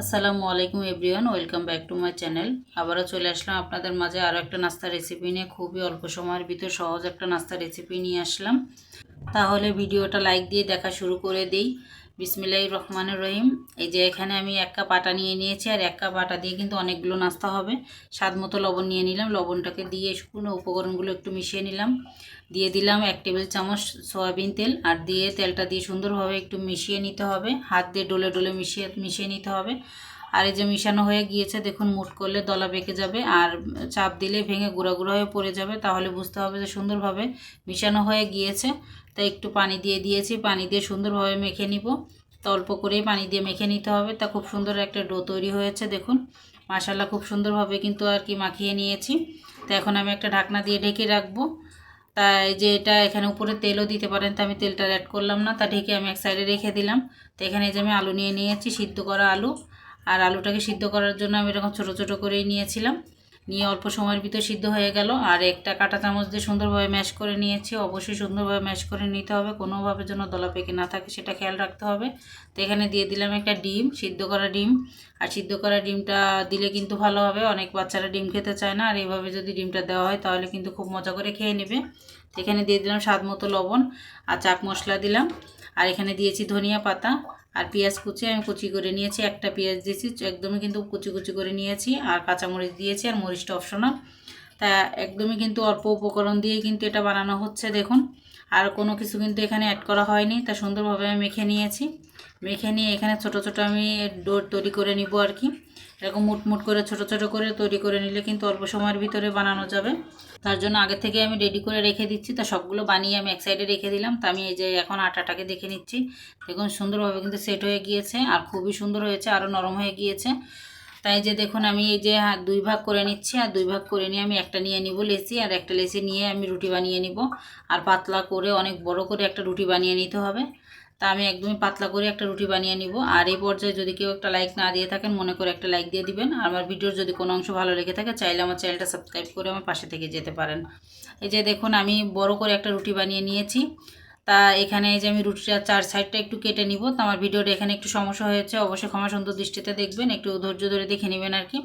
আসসালামু আলাইকুম everyone, welcome back to my channel. আবারও চলে আসলাম আপনাদের মাঝে আরও একটা নাস্তা রেসিপি নিয়ে। খুবই অল্প সময়ের ভিতর সহজ একটা নাস্তা রেসিপি নিয়ে আসলাম। তাহলে ভিডিওটা লাইক দিয়ে দেখা শুরু করে দিই। বিসমিল্লাহির রহমানুর রহিম। এই যে এখানে আমি এক কাপ আটা নিয়ে নিয়েছি, আর এক কাপ আটা দিয়ে কিন্তু অনেকগুলো নাস্তা হবে। স্বাদ মতো লবণ নিয়ে নিলাম। লবণটাকে দিয়ে শুকনো উপকরণগুলো একটু মিশিয়ে নিলাম। দিয়ে দিলাম এক টেবিল চামচ সয়াবিন তেল, আর দিয়ে তেলটা দিয়ে সুন্দরভাবে একটু মিশিয়ে নিতে হবে। হাত দিয়ে ডলে ডলে মিশিয়ে মিশিয়ে নিতে হবে। আর এই যে মিশানো হয়ে গিয়েছে, দেখুন মুট করলে দলা বেঁকে যাবে আর চাপ দিলে ভেঙে গুঁড়া গুঁড়া হয়ে পড়ে যাবে, তাহলে বুঝতে হবে যে সুন্দরভাবে মিশানো হয়ে গিয়েছে। তাই একটু পানি দিয়ে দিয়েছি, পানি দিয়ে সুন্দরভাবে মেখে নিব। তো অল্প করেই পানি দিয়ে মেখে নিতে হবে। তা খুব সুন্দর একটা ডো তৈরি হয়েছে, দেখুন। মাসাল্লাহ খুব সুন্দরভাবে কিন্তু আর কি মাখিয়ে নিয়েছি। তো এখন আমি একটা ঢাকনা দিয়ে ঢেকে রাখব। তাই যে এটা এখানে উপরে তেলও দিতে পারেন, তো আমি তেলটা অ্যাড করলাম না, তা ঢেকে আমি এক সাইডে রেখে দিলাম। তো এখানে যে আমি আলু নিয়ে নিয়েছি, সিদ্ধ করা আলু। আর আলুটাকে সিদ্ধ করার জন্য আমি এরকম ছোটো ছোটো করেই নিয়েছিলাম। নিয়ে অল্প সময়ের ভিতর সিদ্ধ হয়ে গেল। আর একটা কাঁটা চামচ দিয়ে সুন্দরভাবে ম্যাশ করে নিয়েছি। অবশ্যই সুন্দরভাবে ম্যাশ করে নিতে হবে। কোনোভাবে যেন দলা পেকে না থাকে, সেটা খেয়াল রাখতে হবে। তো এখানে দিয়ে দিলাম একটা ডিম, সিদ্ধ করা ডিম। আর সিদ্ধ করা ডিমটা দিলে কিন্তু ভালো হবে। অনেক বাচ্চারা ডিম খেতে চায় না। আর এইভাবে যদি ডিমটা দেওয়া হয়, তাহলে কিন্তু খুব মজা করে খেয়ে নেবে। এখানে দিয়ে দিলাম স্বাদ মতো লবণ। আর চাক মশলা দিলাম। আর এখানে দিয়েছি ধনিয়া পাতা। আর পেঁয়াজ কুচি, আমি কুচি করে নিয়েছি, একটা পেঁয়াজ দিয়েছি, একদমই কিন্তু কুচি কুচি করে নিয়েছি, আর কাঁচামরিচ দিয়েছি, আর মরিচটা অপশনাল তা একদমই কিন্তু অল্প উপকরণ দিয়ে কিন্তু এটা বানানো হচ্ছে, দেখুন। আর কোনো কিছু কিন্তু এখানে অ্যাড করা হয়নি, তা সুন্দরভাবে আমি মেখে নিয়েছি। মেখে নিয়ে এখানে ছোট ছোট আমি ডোর তৈরি করে নিব আর কি। এরকম মুটমুট করে ছোট ছোট করে তৈরি করে নিলে কিন্তু অল্প সময়ের ভিতরে বানানো যাবে। তার জন্য আগে থেকে আমি রেডি করে রেখে দিচ্ছি। তা সবগুলো বানিয়ে আমি এক সাইডে রেখে দিলাম। তা আমি এই যে এখন আটাটাকে দেখে নিচ্ছি। দেখুন সুন্দরভাবে কিন্তু সেট হয়ে গিয়েছে আর খুবই সুন্দর হয়েছে আরও নরম হয়ে গিয়েছে। তাই যে দেখুন আমি এই যে দুই ভাগ করে নিচ্ছি। আর দুই ভাগ করে নিয়ে আমি একটা নিয়ে নিব লেসি। আর একটা লেসি নিয়ে আমি রুটি বানিয়ে নিব। আর পাতলা করে, অনেক বড় করে একটা রুটি বানিয়ে নিতে হবে। তা আমি একদমই পাতলা করে একটা রুটি বানিয়ে নিব। আর এই পর্যায়ে যদি কেউ একটা লাইক না দিয়ে থাকেন, মনে করে একটা লাইক দিয়ে দিবেন। আর আমার ভিডিওর যদি কোনো অংশ ভালো লেগে থাকে, চাইলে আমার চ্যানেলটা সাবস্ক্রাইব করে আমার পাশে থেকে যেতে পারেন। এই যে দেখুন, আমি বড় করে একটা রুটি বানিয়ে নিয়েছি। তা এখানে এই যে আমি রুটিটা চার সাইডটা একটু কেটে নিব। তো আমার ভিডিওর এখানে একটু সমস্যা হয়েছে, অবশ্যই ক্ষমা সুন্দর দৃষ্টিতে দেখবেন, একটু ধৈর্য ধরে দেখে নেবেন আর কি।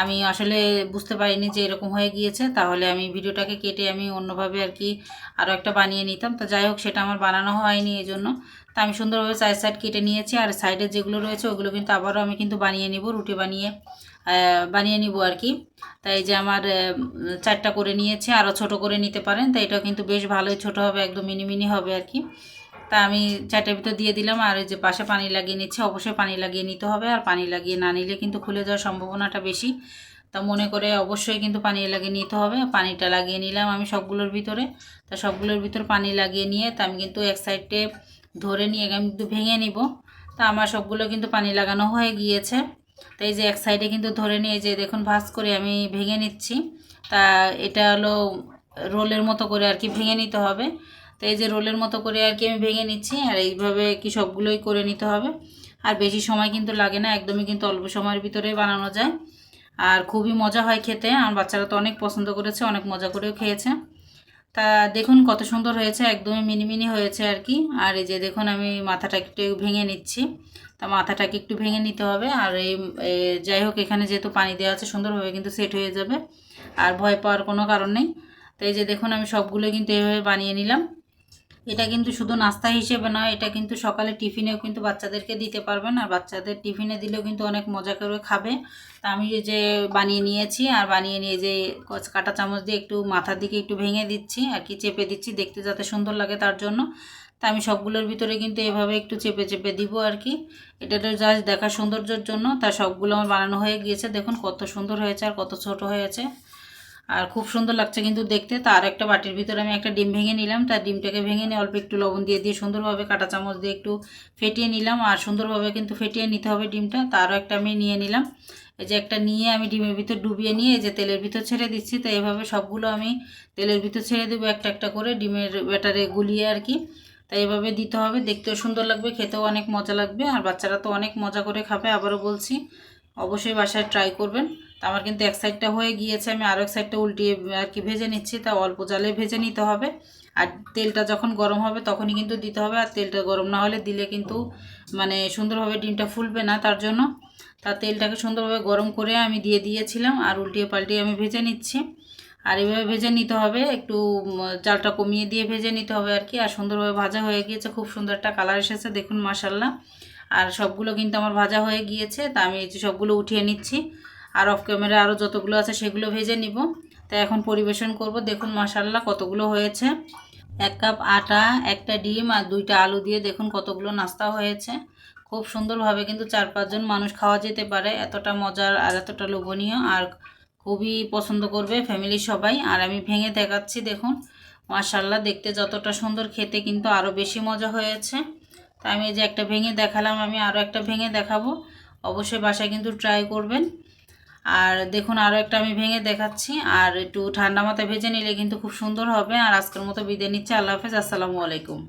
আমি আসলে বুঝতে পারিনি যে এরকম হয়ে গিয়েছে, তাহলে আমি ভিডিওটাকে কেটে আমি অন্যভাবে আর কি আরও একটা বানিয়ে নিতাম। তো যাই হোক, সেটা আমার বানানো হয়নি এই জন্য তা আমি সুন্দরভাবে সাইড সাইড কেটে নিয়েছি, আর সাইডে যেগুলো রয়েছে ওগুলো কিন্তু আবারও আমি কিন্তু বানিয়ে নিব, রুটি বানিয়ে বানিয়ে নিব আর কি। তাই যে আমার চারটা করে নিয়েছে আরও ছোট করে নিতে পারেন তাই এটাও কিন্তু বেশ ভালোই, ছোট হবে, একদম মিনি মিনি হবে আর কি। তা আমি চারটার ভিতর দিয়ে দিলাম, আর ওই যে পাশে পানি লাগিয়ে নিচ্ছে, অবশ্যই পানি লাগিয়ে নিতে হবে, আর পানি লাগিয়ে না নিলে কিন্তু খুলে যাওয়ার সম্ভাবনাটা বেশি। তা মনে করে অবশ্যই কিন্তু পানি লাগিয়ে নিতে হবে, পানিটা লাগিয়ে নিলাম আমি সবগুলোর ভিতরে। তা সবগুলোর ভিতর পানি লাগিয়ে নিয়ে তা আমি কিন্তু এক সাইডে ধরে নিয়ে আমি কিন্তু ভেঙে নিব। তা আমার সবগুলো কিন্তু পানি লাগানো হয়ে গিয়েছে। তাই যে এক সাইডে কিন্তু ধরে নিয়ে যে দেখুন ভাজ করে আমি ভেঙে নিচ্ছি। তা এটা হলো রোলের মতো করে আর কি ভেঙে নিতে হবে। তো এই যে রোলের মতো করে আর কি আমি ভেঙে নিচ্ছি, আর এইভাবে কি সবগুলোই করে নিতে হবে। আর বেশি সময় কিন্তু লাগে না, একদমই কিন্তু অল্প সময়ের ভিতরে বানানো যায়। আর খুবই মজা হয় খেতে, আমার বাচ্চারা তো অনেক পছন্দ করেছে, অনেক মজা করেও খেয়েছে। তা দেখুন কত সুন্দর হয়েছে, একদমই মিনি মিনি হয়েছে আর কি। আর এই যে দেখুন আমি মাথাটা একটু ভেঙে নিচ্ছি। তা মাথাটাকে একটু ভেঙে নিতে হবে, আর এই যাই হোক এখানে যেহেতু পানি দেওয়া আছে সুন্দরভাবে কিন্তু সেট হয়ে যাবে, আর ভয় পাওয়ার কোনো কারণ নেই। তো এই যে দেখুন আমি সবগুলো কিন্তু এভাবে বানিয়ে নিলাম। এটা কিন্তু শুধু নাস্তা হিসেবে নয়, এটা কিন্তু সকালে টিফিনেও কিন্তু বাচ্চাদেরকে দিতে পারবেন আর বাচ্চাদের টিফিনে দিলেও কিন্তু অনেক মজা করে খাবে। তা আমি যে বানিয়ে নিয়েছি আর বানিয়ে নিয়ে যে কাটা চামচ দিয়ে একটু মাথার দিকে একটু ভেঙে দিচ্ছি আর কি, চেপে দিচ্ছি দেখতে যাতে সুন্দর লাগে তার জন্য। তা আমি সবগুলোর ভিতরে কিন্তু এভাবে একটু চেপে চেপে দিব আর কি। এটা তো জাস্ট দেখার সৌন্দর্যের জন্য, তা সবগুলো আমার বানানো হয়ে গিয়েছে। দেখুন কত সুন্দর হয়েছে আর কত ছোট হয়েছে। আর খুব সুন্দর লাগছে কিন্তু দেখতে। তার একটা বাটির ভিতরে আমি একটা ডিম ভেঙে নিলাম। তার ডিমটাকে ভেঙে নিয়ে অল্প একটু লবণ দিয়ে দিয়ে সুন্দরভাবে কাটা চামচ দিয়ে একটু ফেটিয়ে নিলাম। আর সুন্দরভাবে কিন্তু ফেটিয়ে নিতে হবে ডিমটা। তারও একটা আমি নিয়ে নিলাম। এই যে একটা নিয়ে আমি ডিমের ভিতর ডুবিয়ে নিয়ে এই যে তেলের ভিতর ছেড়ে দিচ্ছি। তো এইভাবে সবগুলো আমি তেলের ভিতর ছেড়ে দেবো একটা একটা করে ডিমের ব্যাটারে গুলিয়ে আর কি। তাই এভাবে দিতে হবে। দেখতেও সুন্দর লাগবে, খেতেও অনেক মজা লাগবে। আর বাচ্চারা তো অনেক মজা করে খাবে, আবারও বলছি। অবশ্যই বাসায় ট্রাই করবেন। আমার কিন্তু এক সাইডটা হয়ে গিয়েছে, আমি আরও এক সাইডটা উল্টিয়ে আর কি ভেজে নিচ্ছি, তা অল্প জালে ভেজে নিতে হবে। আর তেলটা যখন গরম হবে তখনই কিন্তু দিতে হবে, আর তেলটা গরম না হলে দিলে কিন্তু মানে সুন্দরভাবে ডিমটা ফুলবে না তার জন্য। তা তেলটাকে সুন্দরভাবে গরম করে আমি দিয়ে দিয়েছিলাম, আর উল্টিয়ে পাল্টিয়ে আমি ভেজে নিচ্ছি। আর এভাবে ভেজে নিতে হবে, একটু জালটা কমিয়ে দিয়ে ভেজে নিতে হবে আর কি, আর সুন্দরভাবে ভাজা হয়ে গিয়েছে, খুব সুন্দর একটা কালার এসেছে, দেখুন মাসাল্লাহ আর সবগুলো কিন্তু আমার ভাজা হয়ে গিয়েছে, তা আমি সবগুলো উঠিয়ে নিচ্ছি। আর অফ ক্যামেরা আরও যতগুলো আছে সেগুলো ভেজে নিব। তাই এখন পরিবেশন করব। দেখুন মাসাল্লাহ কতগুলো হয়েছে। এক কাপ আটা, একটা ডিম আর দুইটা আলু দিয়ে দেখুন কতগুলো নাস্তা হয়েছে। খুব সুন্দরভাবে কিন্তু চার পাঁচজন মানুষ খাওয়া যেতে পারে। এতটা মজার আর এতটা লোভনীয় আর খুবই পছন্দ করবে ফ্যামিলির সবাই। আর আমি ভেঙে দেখাচ্ছি, দেখুন। মাশাল্লাহ দেখতে যতটা সুন্দর, খেতে কিন্তু আরও বেশি মজা হয়েছে। তা আমি যে একটা ভেঙে দেখালাম, আমি আরও একটা ভেঙে দেখাবো। অবশ্যই বাসায় কিন্তু ট্রাই করবেন। আর দেখুন আরও একটা আমি ভেঙে দেখাচ্ছি। আর একটু ঠান্ডা মাথায় ভেজে নিলে কিন্তু খুব সুন্দর হবে। আর আজকের মতো বিদায় নিচ্ছে। আল্লাহ হাফেজ। আসসালামু আলাইকুম।